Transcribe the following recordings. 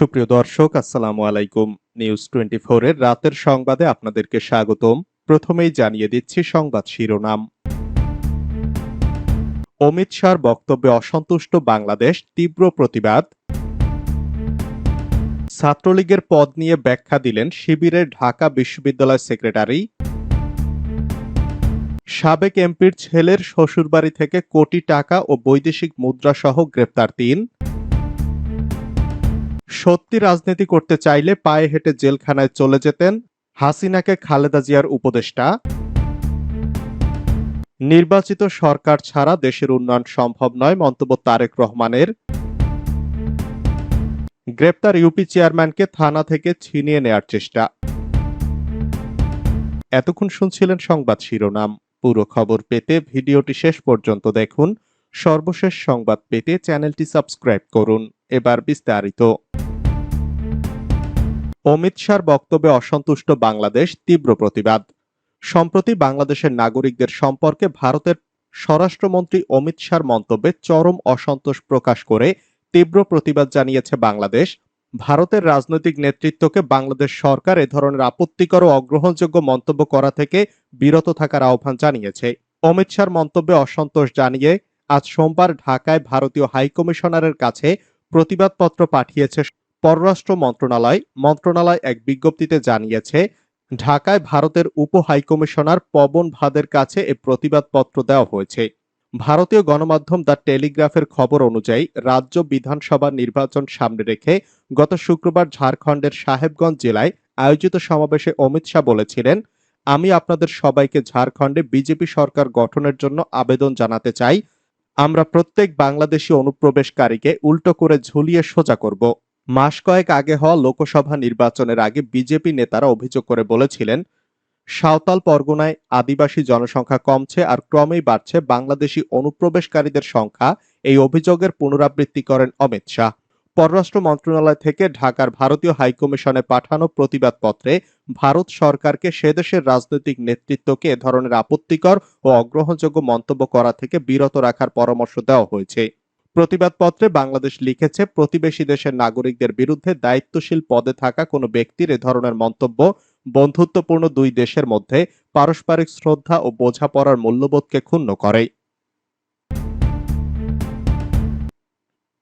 সুপ্রিয় দর্শক, আসসালামু আলাইকুম। নিউজ টোয়েন্টি এর রাতের সংবাদে আপনাদেরকে স্বাগতম। প্রথমেই জানিয়ে দিচ্ছি সংবাদ শিরোনাম। অমিত শাহর বক্তব্যে অসন্তুষ্ট বাংলাদেশ, তীব্র প্রতিবাদ। ছাত্রলীগের পদ নিয়ে ব্যাখ্যা দিলেন শিবিরের ঢাকা বিশ্ববিদ্যালয় সেক্রেটারি। সাবেক এমপির ছেলের শ্বশুরবাড়ি থেকে কোটি টাকা ও বৈদেশিক মুদ্রা সহ গ্রেপ্তার তিন। সত্যি রাজনীতি করতে চাইলে পায়ে হেঁটে জেলখানায় চলে যেতেন হাসিনাকে খালেদা জিয়ার উপদেষ্টা। নির্বাচিত সরকার ছাড়া দেশের উন্নয়ন সম্ভব নয়, মন্তব্য তারেক রহমানের। গ্রেপ্তার ইউপি চেয়ারম্যানকে থানা থেকে ছিনিয়ে নেয়ার চেষ্টা। এতক্ষণ শুনছিলেন সংবাদ শিরোনাম। পুরো খবর পেতে ভিডিওটি শেষ পর্যন্ত দেখুন। সর্বশেষ সংবাদ পেতে চ্যানেলটি সাবস্ক্রাইব করুন। এবার বিস্তারিত। অমিত শাহর বক্তব্যে অসন্তুষ্ট বাংলাদেশ, তীব্র প্রতিবাদ। সম্প্রতি বাংলাদেশের নাগরিকদের সম্পর্কে ভারতের স্বরাষ্ট্রমন্ত্রী অমিত শাহর মন্তব্যে চরম অসন্তোষ প্রকাশ করে তীব্র প্রতিবাদ জানিয়েছে বাংলাদেশ। ভারতের রাজনৈতিক নেতৃত্বকে বাংলাদেশ সরকার এ ধরনের আপত্তিকর ও অগ্রহণযোগ্য মন্তব্য করা থেকে বিরত থাকার আহ্বান জানিয়েছে। অমিত শাহর মন্তব্যে অসন্তোষ জানিয়ে আজ সোমবার ঢাকায় ভারতীয় হাইকমিশনারের কাছে প্রতিবাদপত্র পাঠিয়েছে পররাষ্ট্র মন্ত্রণালয়। মন্ত্রণালয় এক বিজ্ঞপ্তিতে জানিয়েছে, ঢাকায় ভারতের উপ হাইকমিশনার পবন ভাদের কাছে এ প্রতিবাদপত্র দেওয়া হয়েছে। ভারতীয় গণমাধ্যম দ্য টেলিগ্রাফের খবর অনুযায়ী রাজ্য বিধানসভা নির্বাচন সামনে রেখে গত শুক্রবার ঝাড়খণ্ডের সাহেবগঞ্জ জেলায় আয়োজিত সমাবেশে অমিত শাহ বলেছিলেন, আমি আপনাদের সবাইকে ঝাড়খণ্ডে বিজেপি সরকার গঠনের জন্য আবেদন জানাতে চাই। আমরা প্রত্যেক বাংলাদেশি অনুপ্রবেশকারীকে উল্টো করে ঝুলিয়ে সোজা করব। মাস কয়েক আগে হওয়া লোকসভা নির্বাচনের আগে বিজেপি নেতারা অভিযোগ করে বলেছিলেন, সাঁওতাল পরগনায় আদিবাসী জনসংখ্যা কমছে আর ক্রমেই বাড়ছে বাংলাদেশি অনুপ্রবেশকারীদের সংখ্যা। এই অভিযোগের পুনরাবৃত্তি করেন অমিত শাহ। পররাষ্ট্র মন্ত্রণালয় থেকে ঢাকার ভারতীয় হাইকমিশনে পাঠানো প্রতিবাদপত্রে ভারত সরকারকে সে দেশের রাজনৈতিক নেতৃত্বকে এ ধরনের আপত্তিকর ও অগ্রহণযোগ্য মন্তব্য করা থেকে বিরত রাখার পরামর্শ দেওয়া হয়েছে। প্রতিবাদপত্রে বাংলাদেশ লিখেছে, প্রতিবেশী দেশের নাগরিকদের বিরুদ্ধে দায়িত্বশীল পদে থাকা কোনো ব্যক্তির এ ধরনের মন্তব্য বন্ধুত্বপূর্ণ দুই দেশের মধ্যে পারস্পরিক শ্রদ্ধা ও বোঝাপড়ার মূল্যবোধকে ক্ষুণ্ণ করে।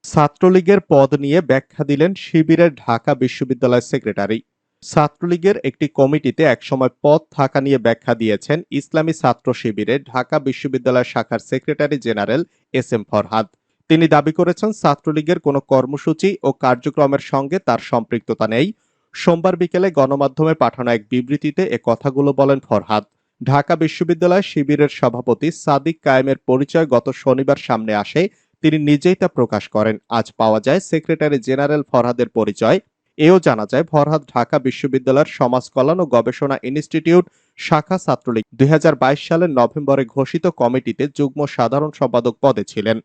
ছাত্রলীগের পদ নিয়ে ব্যাখ্যা দিলেন শিবিরের ঢাকা বিশ্ববিদ্যালয় সেক্রেটারি। ছাত্রলীগের একটি কমিটিতে একসময় পদ থাকা নিয়ে ব্যাখ্যা দিয়েছেন ইসলামী ছাত্র শিবিরের ঢাকা বিশ্ববিদ্যালয় শাখার secretary general S M Farhad. তিনি দাবি করেছেন, ছাত্রলীগের কোনো কর্মসূচি ও কার্যক্রমের সঙ্গে তার সম্পৃক্ততা নেই। সোমবার বিকেলে গণমাধ্যমে পাঠানো এক বিবৃতিতে এ কথাগুলো বলেন ফরহাদ। ঢাকা বিশ্ববিদ্যালয় শিবিরের সভাপতি সাদিক কায়েমের পরিচয় গত শনিবার সামনে আসে তিনি নিজেই তা প্রকাশ করেন। আজ পাওয়া যায় সেক্রেটারি জেনারেল ফরহাদের পরিচয়। এও জানা যায়, ফরহাদ ঢাকা বিশ্ববিদ্যালয়ের সমাজ কল্যাণ ও গবেষণা ইনস্টিটিউট, শাখা ছাত্রলীগ। দুই হাজার সালের নভেম্বরে ঘোষিত কমিটিতে যুগ্ম সাধারণ সম্পাদক পদে ছিলেন।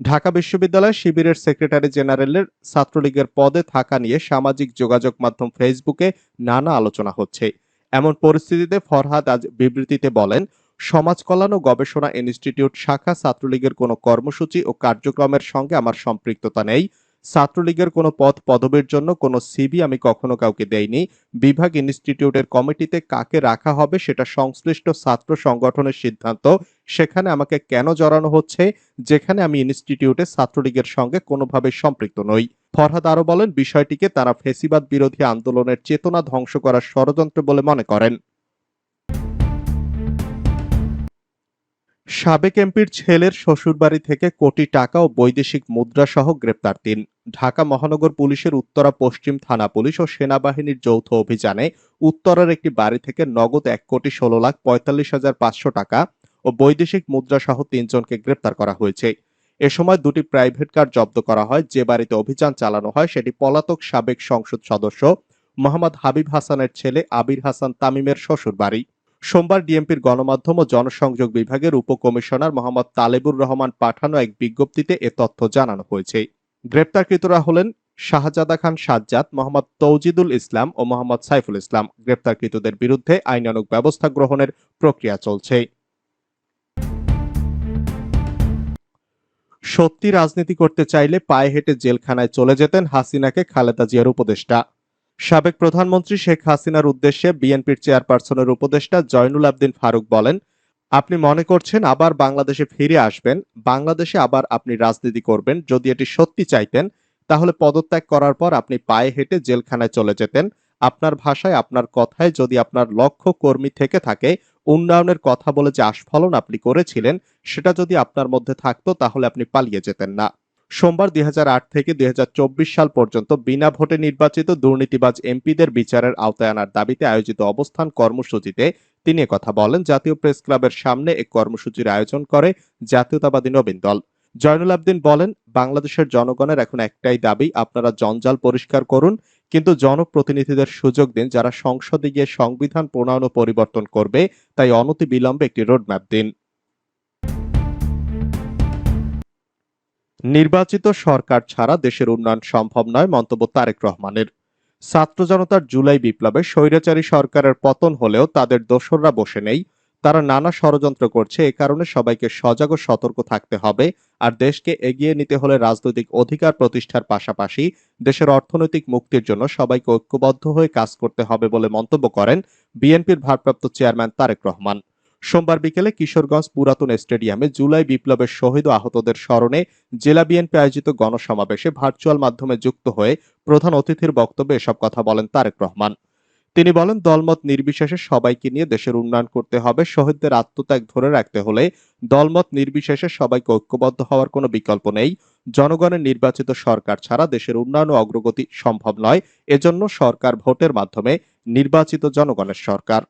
ঢাকা বিশ্ববিদ্যালয় শিবিরের সেক্রেটারি জেনারেলের ছাত্রলীগের পদে থাকা নিয়ে সামাজিক যোগাযোগ মাধ্যম ফেসবুকে নানা আলোচনা হচ্ছে। এমন পরিস্থিতিতে ফরহাদ আজ বিবৃতিতে বলেন সমাজ কল্যাণ ও গবেষণা ইনস্টিটিউট শাখা ছাত্রলীগের কোনো কর্মসূচি ও কার্যক্রমের সঙ্গে আমার সম্পৃক্ততা নেই। ছাত্রলীগের কোনো পদ পদবীর জন্য কোনো সিবি আমি কখনো কাউকে দেইনি। বিভাগ ইনস্টিটিউটের কমিটিতে কাকে রাখা হবে সেটা সংশ্লিষ্ট ছাত্র সংগঠনের সিদ্ধান্ত। সেখানে আমাকে কেন জড়ানো হচ্ছে, যেখানে আমি ইনস্টিটিউটে ছাত্রলীগের সঙ্গে কোনোভাবে সম্পৃক্ত নই। ফরহাদ আরও বলেন, বিষয়টিকে তারা ফেসিবাদ বিরোধী আন্দোলনের চেতনা ধ্বংস করার ষড়যন্ত্র বলে মনে করেন। সাবেক এমপির ছেলের শ্বশুরবাড়ি থেকে কোটি টাকা ও বৈদেশিক মুদ্রা সহ গ্রেপ্তার তিন। ঢাকা মহানগর পুলিশের উত্তরা পশ্চিম থানা পুলিশ ও সেনাবাহিনীর যৌথ অভিযানে উত্তরার একটি বাড়ি থেকে নগদ এক কোটি ষোলো লাখ পঁয়তাল্লিশ হাজার পাঁচশো টাকা ও বৈদেশিক মুদ্রা সহ তিনজনকে গ্রেপ্তার করা হয়েছে। এ সময় দুটি প্রাইভেট কার জব্দ করা হয়, যে বাড়িতে অভিযান চালানো হয় সেটি পলাতক সাবেক সংসদ সদস্য মোহাম্মদ হাবিব হাসানের ছেলে আবির হাসান তামিমের শ্বশুর বাড়ি সোমবার ডিএমপির গণমাধ্যম ও জনসংযোগ বিভাগের উপকমিশনার মোহাম্মদ তালেবুর রহমান পাঠানো এক বিজ্ঞপ্তিতে এ তথ্য জানানো হয়েছে। গ্রেপ্তারকৃতরা হলেন শাহজাদা খান সাজ্জাদ, মোহাম্মদ তৌজিদুল ইসলাম ও মোহাম্মদ সাইফুল ইসলাম। গ্রেপ্তারকৃতদের বিরুদ্ধে আইনানুগ ব্যবস্থা গ্রহণের প্রক্রিয়া চলছে। সত্যি রাজনীতি করতে চাইলে পায়ে হেঁটে জেলখানায় চলে যেতেন হাসিনাকে খালেদা জিয়ার উপদেষ্টা। সাবেক প্রধানমন্ত্রী শেখ হাসিনার উদ্দেশ্যে বিএনপির চেয়ারপারসনের উপদেষ্টা জয়নুল আবদিন ফারুক বলেন, আপনি মনে করছেন আবার বাংলাদেশে ফিরে আসবেন, বাংলাদেশে আবার আপনি রাজনীতি করবেন। যদি এটি সত্যি চাইতেন, তাহলে পদত্যাগ করার পর আপনি পায়ে হেঁটে জেলখানায় চলে যেতেন। আপনার ভাষায়, আপনার কথায় যদি আপনার লক্ষ্য কর্মী থেকে থাকে, উন্নয়নের কথা বলে যে আস্ফলন আপনি করেছিলেন, সেটা যদি আপনার মধ্যে থাকতো, তাহলে আপনি পালিয়ে যেতেন না। সোমবার দুই হাজার আট থেকে দুই হাজার চব্বিশ সাল পর্যন্ত বিনা ভোটে নির্বাচিত দুর্নীতিবাজ এমপিদের বিচারের আওতায় আনার দাবিতে আয়োজিত অবস্থান কর্মসূচিতে তিনি কথা বলেন, জাতীয় প্রেস ক্লাবের সামনে এক কর্মসূচির আয়োজন করে জাতীয়তাবাদী নবীন দল। জয়নুল আবদিন বলেন, বাংলাদেশের জনগণের এখন একটাই দাবি, আপনারা জঞ্জাল পরিষ্কার করুন, কিন্তু জনপ্রতিনিধিদের সুযোগ দিন যারা সংসদে গিয়ে সংবিধান প্রণয়ন ও পরিবর্তন করবে, তাই অনতি বিলম্বে একটি রোডম্যাপ দিন। নির্বাচিত সরকার ছাড়া দেশের উন্নয়ন সম্ভব নয়, মন্তব্য তারেক রহমানের। ছাত্র জনতার জুলাই বিপ্লবে স্বৈরাচারী সরকারের পতন হলেও তাদের দোসররা বসে নেই, তারা নানা ষড়যন্ত্র করছে, এ কারণে সবাইকে সজাগ ও সতর্ক থাকতে হবে আর দেশকে এগিয়ে নিতে হলে রাজনৈতিক অধিকার প্রতিষ্ঠার পাশাপাশি দেশের অর্থনৈতিক মুক্তির জন্য সবাইকে ঐক্যবদ্ধ হয়ে কাজ করতে হবে বলে মন্তব্য করেন বিএনপির ভারপ্রাপ্ত চেয়ারম্যান তারেক রহমান। সোমবার বিকেলে কিশোরগঞ্জ পুরাতন স্টেডিয়ামে জুলাই বিপ্লবের শহীদ আহতদের স্মরণে জেলা বিএনপি আয়োজিত গণসমাবেশে ভার্চুয়াল মাধ্যমে যুক্ত হয়ে প্রধান অতিথির বক্তব্যে এসব কথা বলেন তারেক রহমান। তিনি বলেন, দলমত নির্বিশেষে সবাইকে নিয়ে দেশের উন্নয়ন করতে হবে, শহীদদের আত্মত্যাগ ধরে রাখতে হলে দলমত নির্বিশেষে সবাইকে ঐক্যবদ্ধ হওয়ার কোনো বিকল্প নেই। জনগণের নির্বাচিত সরকার ছাড়া দেশের উন্নয়ন ও অগ্রগতি সম্ভব নয়। এজন্য সরকার ভোটের মাধ্যমে নির্বাচিত জনগণের সরকার।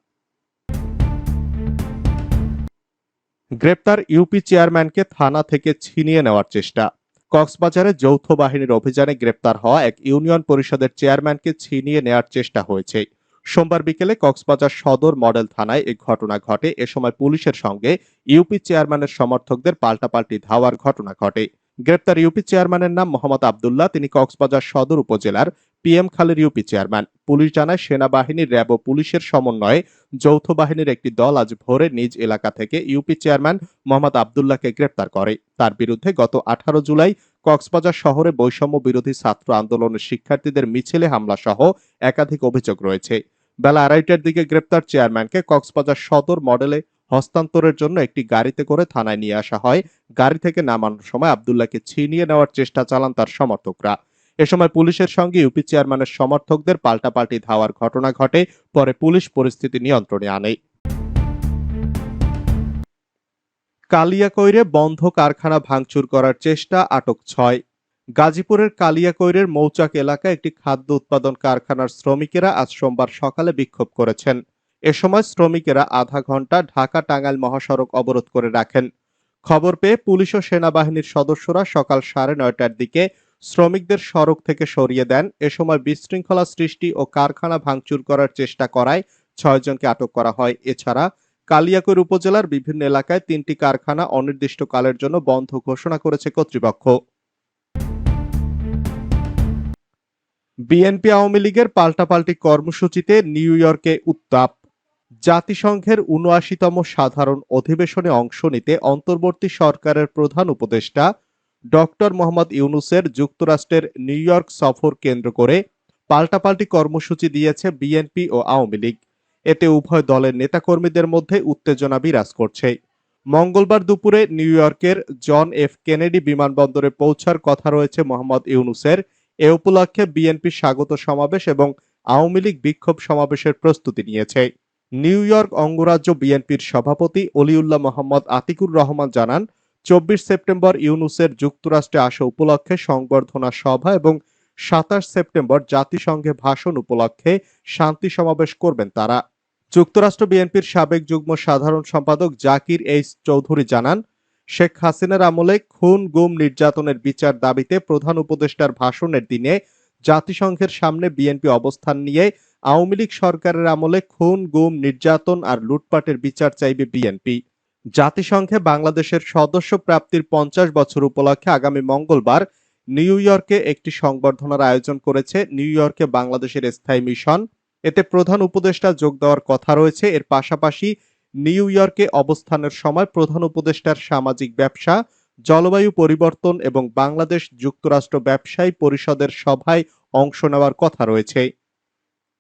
গ্রেপ্তার ইউপি চেয়ারম্যানকে থানা থেকে ছিনিয়ে নেওয়ার চেষ্টা। কক্সবাজারে যৌথ বাহিনীর অভিযানে গ্রেপ্তার হওয়া এক ইউনিয়ন পরিষদের চেয়ারম্যানকে ছিনিয়ে নেওয়ার চেষ্টা হয়েছে। সোমবার বিকেলে কক্সবাজার সদর মডেল থানায় এই ঘটনা ঘটে। এ সময় পুলিশের সঙ্গে ইউপি চেয়ারম্যানের সমর্থকদের পাল্টাপাল্টি ধাওয়ার ঘটনা ঘটে। গ্রেপ্তার ইউপি চেয়ারম্যানের নাম মোহাম্মদ আবদুল্লাহ। তিনি কক্সবাজার সদর উপজেলার পিএম খালের ইউপি চেয়ারম্যান। পুলিশ জানায়, সেনাবাহিনী, র্যাব ও পুলিশের সমন্বয়ে যৌথ বাহিনীর একটি দল আজ ভোরে নিজ এলাকা থেকে ইউপি চেয়ারম্যান মোহাম্মদ আবদুল্লাহকে গ্রেপ্তার করে। তার বিরুদ্ধে গত আঠারো জুলাই কক্সবাজার শহরে বৈষম্য বিরোধী ছাত্র আন্দোলনের শিক্ষার্থীদের মিছিলে হামলা সহ একাধিক অভিযোগ রয়েছে। বেলা আড়াইটার দিকে গ্রেপ্তার চেয়ারম্যানকে কক্সবাজার সদর মডেলে হস্তান্তরের জন্য একটি গাড়িতে করে থানায় নিয়ে আসা হয়। গাড়ি থেকে নামানোর সময় আবদুল্লাহকে ছিনিয়ে নেওয়ার চেষ্টা চালান তার সমর্থকরা। এ সময় পুলিশের সঙ্গে ইউপি চেয়ারম্যানের সমর্থকদের পাল্টাপাল্টি ধাওয়ার ঘটনা ঘটে, পরে পুলিশ পরিস্থিতি নিয়ন্ত্রণে আনে। কালিয়াকৈরে বন্ধ কারখানা ভাঙচুর করার চেষ্টা, আটক ছয়। গাজীপুরের কালিয়াকৈরের মৌচাক এলাকায় একটি খাদ্য উৎপাদন কারখানার শ্রমিকেরা আজ সোমবার সকালে বিক্ষোভ করেছেন। এ সময় শ্রমিকেরা আধা ঘণ্টা ঢাকা টাঙ্গাইল মহাসড়ক অবরোধ করে রাখেন। খবর পেয়ে পুলিশ ও সেনাবাহিনীর সদস্যরা সকাল সাড়ে নয়টার দিকে শ্রমিকদের সড়ক থেকে সরিয়ে দেন। এ সময় বিশৃঙ্খলা সৃষ্টি ও কারখানা ভাঙচুর করার চেষ্টা করায় ছয়জনকে আটক করা হয়। এছাড়া কালিয়াকৈর উপজেলার বিভিন্ন এলাকায় তিনটি কারখানা অনির্দিষ্টকালের জন্য বন্ধ ঘোষণা করেছে কর্তৃপক্ষ। বিএনপি আওয়ামী লীগের পাল্টাপাল্টি কর্মসূচিতে নিউ ইয়র্কে উত্তাপ। জাতিসংঘের উনআশিতম সাধারণ অধিবেশনে অংশ নিতে অন্তর্বর্তী সরকারের প্রধান উপদেষ্টা ডক্টর মোহাম্মদ ইউনুসের যুক্তরাষ্ট্রের নিউ ইয়র্ক সফর কেন্দ্র করে পাল্টাপাল্টি কর্মসূচি দিয়েছে বিএনপি ও আওয়ামী লীগ। এতে উভয় দলের নেতাকর্মীদের মধ্যে উত্তেজনা বিরাজ করছে। মঙ্গলবার দুপুরে নিউ ইয়র্কের জন এফ কেনেডি বিমানবন্দরে পৌঁছার কথা রয়েছে মোহাম্মদ ইউনুসের। এ উপলক্ষে বিএনপি স্বাগত সমাবেশ এবং আওয়ামী লীগ বিক্ষোভ সমাবেশের প্রস্তুতি নিয়েছে। নিউ ইয়র্ক অঙ্গরাজ্য বিএনপির সভাপতি অলিউল্লাহ মোহাম্মদ আতিকুর রহমান জানান চব্বিশ সেপ্টেম্বর ইউনুসের যুক্তরাষ্ট্রে আসা উপলক্ষে সংবর্ধনা সভা এবং সাতাশ সেপ্টেম্বর জাতিসংঘে ভাষণ উপলক্ষে শান্তি সমাবেশ করবেন তারা। যুক্তরাষ্ট্র বিএনপির সাবেক যুগ্ম সাধারণ সম্পাদক জাকির এইচ চৌধুরী জানান, শেখ হাসিনার আমলে খুন, গুম, নির্যাতনের বিচার দাবিতে প্রধান উপদেষ্টার ভাষণের দিনে জাতিসংঘের সামনে বিএনপি অবস্থান নিয়ে আওয়ামী লীগ সরকারের আমলে খুন, গুম, নির্যাতন আর লুটপাটের বিচার চাইবে বিএনপি। জাতিসংঘে বাংলাদেশের সদস্য প্রাপ্তির পঞ্চাশ বছর উপলক্ষে আগামী মঙ্গলবার নিউ ইয়র্কে একটি সংবর্ধনার আয়োজন করেছে নিউ ইয়র্কে বাংলাদেশের স্থায়ী মিশন। এতে প্রধান উপদেষ্টা যোগ দেওয়ার কথা রয়েছে। এর পাশাপাশি নিউ ইয়র্কে অবস্থানের সময় প্রধান উপদেষ্টার সামাজিক ব্যবসা, জলবায়ু পরিবর্তন এবং বাংলাদেশ যুক্তরাষ্ট্র ব্যবসায়ী পরিষদের সভায় অংশ নেওয়ার কথা রয়েছে।